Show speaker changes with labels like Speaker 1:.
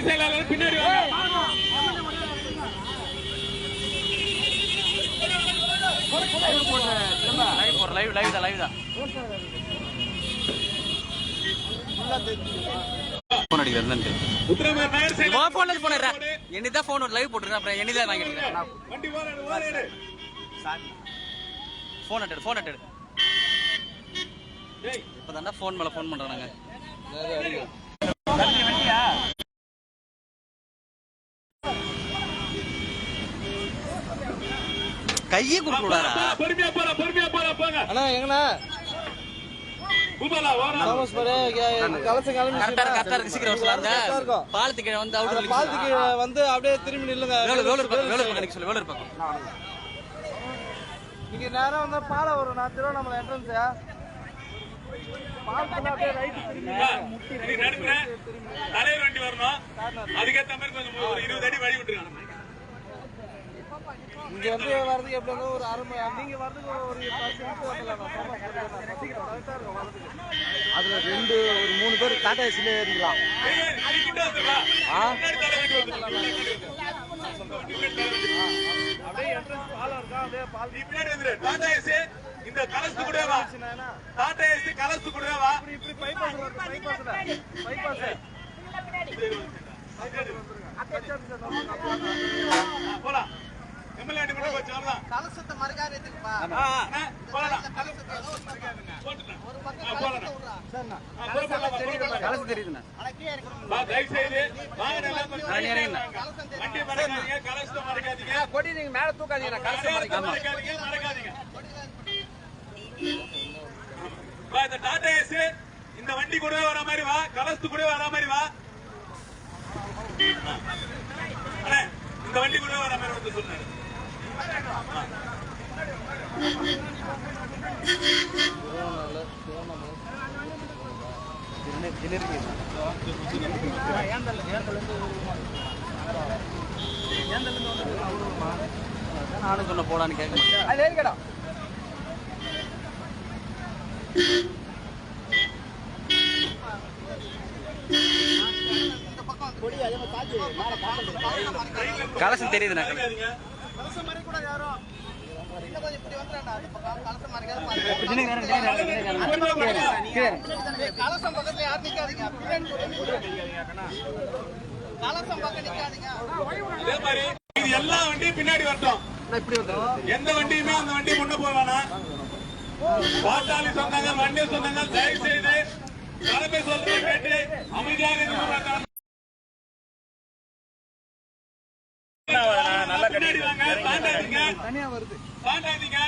Speaker 1: செயலாளர் பின்னாடி வாங்க.
Speaker 2: ஒரு லைவ் லைவ் தான் லைவ் தான் ஃபோன் அடிக்கிறது
Speaker 1: உத்தரமேர் நகர் செயலாளர்
Speaker 2: உன் ஃபோன்ல இருந்து போனேன் என்னி தான் ஃபோன் லைவ் போட்டுருக்கேன் அப்புறம் என்னி தான் வாங்கிட்டு
Speaker 1: வண்டி ஓரடு ஓரடு
Speaker 2: ஃபோன் அட்டடு ஃபோன் அட்டடு ஃபோன் மேலே ஃபோன் பண்ணுறோம் கையே கொடுக்க கூடாதா
Speaker 1: பொறுமையா போலாம் பொறுமையா போலாம் போங்க.
Speaker 3: அண்ணா எங்கண்ணா.
Speaker 2: பாலத்துக்கு வந்து
Speaker 3: பாலத்துக்கு வந்து அப்படியே திரும்பி நில்லுங்க.
Speaker 2: சொல்லு பக்கம்.
Speaker 3: நீங்க நேரா வந்தா பாலம் வரும். நான் திருவண்ணாமலை என்ட்ரன்ஸ்
Speaker 1: தலைவர் வண்டி வரணும். அதுக்கேத்த மாதிரி கொஞ்சம் ஒரு இருபது அடி வழி விட்டுருக்காங்க
Speaker 3: இங்க வந்து வர்றதுக்கு எப்படி இருந்தாலும் ஒரு அரை மணி நீங்க வர்றதுக்கு ஒரு. அதுல ரெண்டு ஒரு மூணு பேர் டாடா ஏசிலே ஏறிக்கலாம்
Speaker 1: இந்த கலசத்து கூடவே வா டாடா ஏசி கலசத்து கூடவே வா
Speaker 3: இப்படி பைபாஸ் பைபாஸ்ல பைபாஸ் கலசத்தை
Speaker 1: மறக்காதீங்க
Speaker 3: கொடி நீங்க மேல தூக்காதீங்க
Speaker 1: இந்த டாடா ஏசி இந்த வண்டி கூட வர மாதிரி வா கலசத்து கூட வர மாதிரி வா. இந்த வண்டி கூட வர மாதிரி வந்து சொன்னாரு
Speaker 2: நானும் சொன்ன போடான்னு கேட்க
Speaker 3: அது
Speaker 2: கலசம் தெரியுதுண்ணா. கலசம்
Speaker 3: கலசம் மாதிரி கூட யாரும் கலசம் மறைக்காத கலசம் பக்கத்துல யாரும் நிக்காதீங்க? பின்னாடி கலசம் பக்கம் நிக்காதீங்க.
Speaker 1: அதே மாதிரி இது எல்லா வண்டியும் பின்னாடி வரட்டும். எந்த வண்டியுமே அந்த வண்டி முன்ன வேணாம் பாட்டாளி சொன்னாங்க வண்டி சொன்னாங்க தயவு செய்து தலைமை சொல்றதை கேட்டு அமைதியாக இருக்க வேண்டாம். பின்னாடி வாங்க தாண்டாதீங்க.
Speaker 3: தனியா வருது.
Speaker 1: தாண்டாதீங்க